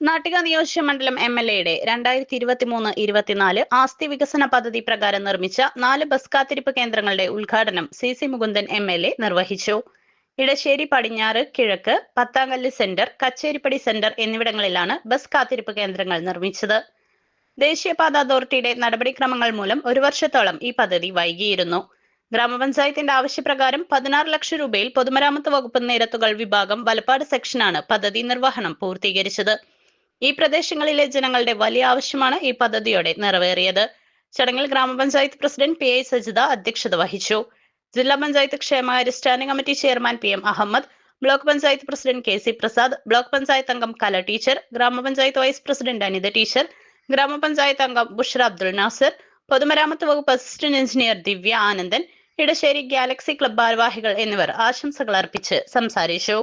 നാട്ടിക നിയോജക മണ്ഡലം M L എയുടെ രണ്ടായിരത്തി ഇരുപത്തി മൂന്ന് ഇരുപത്തിനാല് ആസ്തി വികസന പദ്ധതി പ്രകാരം നിർമ്മിച്ച നാല് ബസ് കാത്തിരിപ്പ് കേന്ദ്രങ്ങളുടെ ഉദ്ഘാടനം C C Mukundan M L A നിർവഹിച്ചു. ഇടശ്ശേരി പടിഞ്ഞാറ് കിഴക്ക് പത്താങ്കല്ല് സെന്റർ കച്ചേരിപ്പടി സെന്റർ എന്നിവിടങ്ങളിലാണ് ബസ് കാത്തിരിപ്പ് കേന്ദ്രങ്ങൾ നിർമ്മിച്ചത്. ദേശീയപാത അതോറിറ്റിയുടെ നടപടിക്രമങ്ങൾ മൂലം ഒരു വർഷത്തോളം ഈ പദ്ധതി വൈകിയിരുന്നു. ഗ്രാമപഞ്ചായത്തിന്റെ ആവശ്യപ്രകാരം പതിനാറ് ലക്ഷം രൂപയിൽ പൊതുമരാമത്ത് വകുപ്പ് നിരത്തുകൾ വിഭാഗം വലപ്പാട് സെക്ഷനാണ് പദ്ധതി നിർവഹണം പൂർത്തീകരിച്ചത്. ഈ പ്രദേശങ്ങളിലെ ജനങ്ങളുടെ വലിയ ആവശ്യമാണ് ഈ പദ്ധതിയോടെ നിറവേറിയത്. ചടങ്ങിൽ ഗ്രാമപഞ്ചായത്ത് പ്രസിഡന്റ് പി ഐ സജിത അധ്യക്ഷത വഹിച്ചു. ജില്ലാ പഞ്ചായത്ത് ക്ഷേമകാര്യ standing committee chairman P M Ahammed block panchayat president K C Prasad block panchayat അംഗം കല ടീച്ചർ ഗ്രാമപഞ്ചായത്ത് വൈസ് പ്രസിഡന്റ് അനിത ടീച്ചർ ഗ്രാമപഞ്ചായത്ത് അംഗം ബുഷ്ര അബ്ദുൽ നാസർ പൊതുമരാമത്ത് വകുപ്പ് assistant engineer Divya Anandan Edassery Galaxy club ഭാരവാഹികൾ എന്നിവർ ആശംസകൾ അർപ്പിച്ച് സംസാരിച്ചു.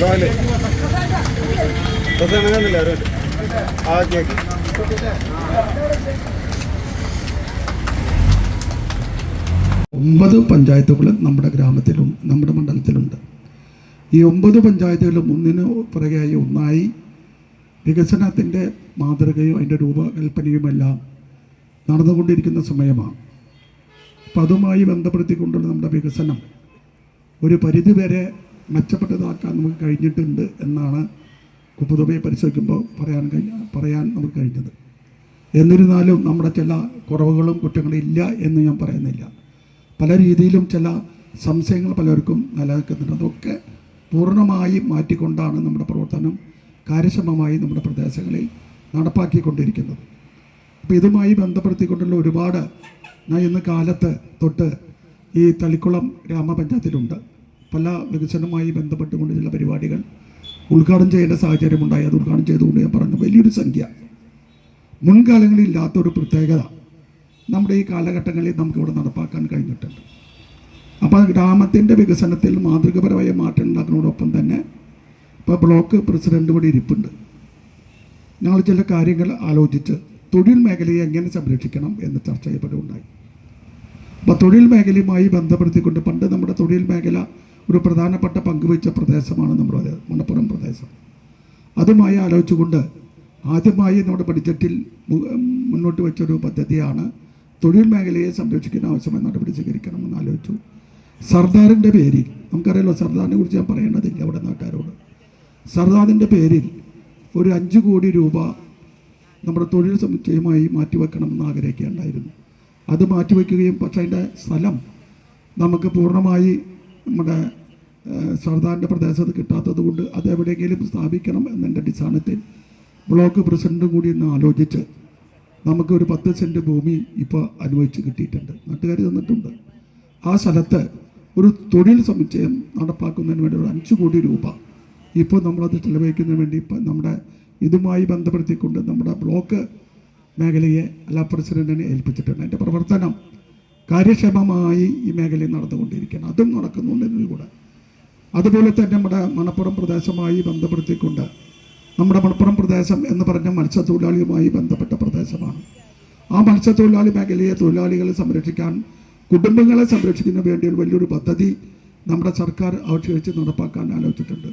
ഒരു കേക്ക് ഒമ്പത് പഞ്ചായത്തുകൾ നമ്മുടെ ഗ്രാമത്തിലും നമ്മുടെ മണ്ഡലത്തിലുണ്ട്. ഈ ഒമ്പത് പഞ്ചായത്തുകളിലും ഒന്നിന് പുറകെയായി ഒന്നായി വികസനത്തിന്റെ മാതൃകയും അതിന്റെ രൂപകൽപ്പനയുമെല്ലാം നടന്നുകൊണ്ടിരിക്കുന്ന സമയമാണ്. അപ്പം അതുമായി ബന്ധപ്പെടുത്തിക്കൊണ്ടുള്ള നമ്മുടെ വികസനം ഒരു പരിധിവരെ മെച്ചപ്പെട്ടതാക്കാൻ നമുക്ക് കഴിഞ്ഞിട്ടുണ്ട് എന്നാണ് പൊതുവെ പരിശോധിക്കുമ്പോൾ പറയാൻ കഴിഞ്ഞ പറയാൻ നമുക്ക് കഴിഞ്ഞത്. എന്നിരുന്നാലും നമ്മുടെ ചില കുറവുകളും കുറ്റങ്ങളും ഇല്ല എന്ന് ഞാൻ പറയുന്നില്ല. പല രീതിയിലും ചില സംശയങ്ങൾ പലർക്കും നിലനിൽക്കുന്നുണ്ട്. അതൊക്കെ പൂർണമായി മാറ്റിക്കൊണ്ടാണ് നമ്മുടെ പ്രവർത്തനം കാര്യക്ഷമമായി നമ്മുടെ പ്രദേശങ്ങളിൽ നടപ്പാക്കിക്കൊണ്ടിരിക്കുന്നത്. അപ്പോൾ ഇതുമായി ബന്ധപ്പെടുത്തിക്കൊണ്ടുള്ള ഒരുപാട് ഞാൻ ഇന്ന് കാലത്ത് തൊട്ട് ഈ തളിക്കുളം ഗ്രാമപഞ്ചായത്തിലുണ്ട്. പല വികസനവുമായി ബന്ധപ്പെട്ടുകൊണ്ട് ചില പരിപാടികൾ ഉദ്ഘാടനം ചെയ്യേണ്ട സാഹചര്യമുണ്ടായി. അത് ഉദ്ഘാടനം ചെയ്തുകൊണ്ട് ഞാൻ പറഞ്ഞു വലിയൊരു സംഖ്യ. മുൻകാലങ്ങളിൽ ഇല്ലാത്തൊരു പ്രത്യേകത നമ്മുടെ ഈ കാലഘട്ടങ്ങളിൽ നമുക്കിവിടെ നടപ്പാക്കാൻ കഴിഞ്ഞിട്ടുണ്ട്. അപ്പോൾ ഗ്രാമത്തിന്റെ വികസനത്തിൽ മാതൃകപരമായ മാറ്റം ഉണ്ടാക്കുന്നതോടൊപ്പം തന്നെ ഇപ്പോൾ ബ്ലോക്ക് പ്രസിഡന്റ് ഇവിടെ ഇരിപ്പുണ്ട്. ഞങ്ങൾ ചില കാര്യങ്ങൾ ആലോചിച്ച് തൊഴിൽ മേഖലയെ എങ്ങനെ സംരക്ഷിക്കണം എന്ന് ചർച്ച ചെയ്യപ്പെടുകയുണ്ടായി അപ്പോൾ തൊഴിൽ മേഖലയുമായി ബന്ധപ്പെടുത്തിക്കൊണ്ട് പണ്ട് നമ്മുടെ തൊഴിൽ മേഖല ഒരു പ്രധാനപ്പെട്ട പങ്കുവച്ച പ്രദേശമാണ് നമ്മുടെ മണപ്പുറം പ്രദേശം. അതുമായി ആലോചിച്ചുകൊണ്ട് ആദ്യമായി നമ്മുടെ ബഡ്ജറ്റിൽ മുന്നോട്ട് മുന്നോട്ട് വെച്ചൊരു പദ്ധതിയാണ് തൊഴിൽ മേഖലയെ സംരക്ഷിക്കുന്ന ആവശ്യമായ നടപടി സ്വീകരിക്കണമെന്ന് ആലോചിച്ചു. സർദാറിന്റെ പേരിൽ നമുക്കറിയാലോ സർദാറിനെ കുറിച്ച് ഞാൻ പറയേണ്ടതില്ല അവിടെ നാട്ടുകാരോട്. സർദാറിന്റെ പേരിൽ ഒരു അഞ്ച് കോടി രൂപ നമ്മുടെ തൊഴിൽ സമുച്ചയമായി മാറ്റിവെക്കണമെന്ന് ആഗ്രഹിക്കുകയുണ്ടായിരുന്നു. അത് മാറ്റിവെക്കുകയും പക്ഷേ അതിന്റെ സ്ഥലം നമുക്ക് പൂർണമായി നമ്മുടെ സർദാറിന്റെ പ്രദേശത്ത് കിട്ടാത്തത് കൊണ്ട് അത് എവിടെയെങ്കിലും സ്ഥാപിക്കണം എന്നതിന്റെ അടിസ്ഥാനത്തിൽ ബ്ലോക്ക് പ്രസിഡന്റും കൂടി ഒന്ന് ആലോചിച്ച് നമുക്ക് ഒരു പത്ത് സെന്റ് ഭൂമി ഇപ്പോൾ അനുവദിച്ച് കിട്ടിയിട്ടുണ്ട്. നാട്ടുകാർ തന്നിട്ടുണ്ട്. ആ സ്ഥലത്ത് ഒരു തൊഴിൽ സമുച്ചയം നടപ്പാക്കുന്നതിന് വേണ്ടി ഒരു അഞ്ച് കോടി രൂപ ഇപ്പോൾ നമ്മളത് ചെലവഴിക്കുന്നതിന് വേണ്ടി ഇപ്പം നമ്മുടെ ഇതുമായി ബന്ധപ്പെടുത്തിക്കൊണ്ട് നമ്മുടെ ബ്ലോക്ക് മേഖലയെ അല്ല പ്രസിഡന്റിനെ ഏൽപ്പിച്ചിട്ടുണ്ട്. അതിന്റെ പ്രവർത്തനം കാര്യക്ഷമമായി ഈ മേഖലയിൽ നടന്നുകൊണ്ടിരിക്കുകയാണ്. അതും നടക്കുന്നുണ്ടെങ്കിൽ കൂടെ. അതുപോലെ തന്നെ നമ്മുടെ മണപ്പുറം പ്രദേശമായി ബന്ധപ്പെടുത്തിക്കൊണ്ട് നമ്മുടെ മണപ്പുറം പ്രദേശം എന്ന് പറഞ്ഞ മത്സ്യത്തൊഴിലാളിയുമായി ബന്ധപ്പെട്ട പ്രദേശമാണ്. ആ മത്സ്യത്തൊഴിലാളി മേഖലയെ തൊഴിലാളികളെ സംരക്ഷിക്കാൻ കുടുംബങ്ങളെ സംരക്ഷിക്കുന്നതിന് വേണ്ടി വലിയൊരു പദ്ധതി നമ്മുടെ സർക്കാർ ആവിഷ്കരിച്ച് നടപ്പാക്കാൻ ആലോചിച്ചിട്ടുണ്ട്.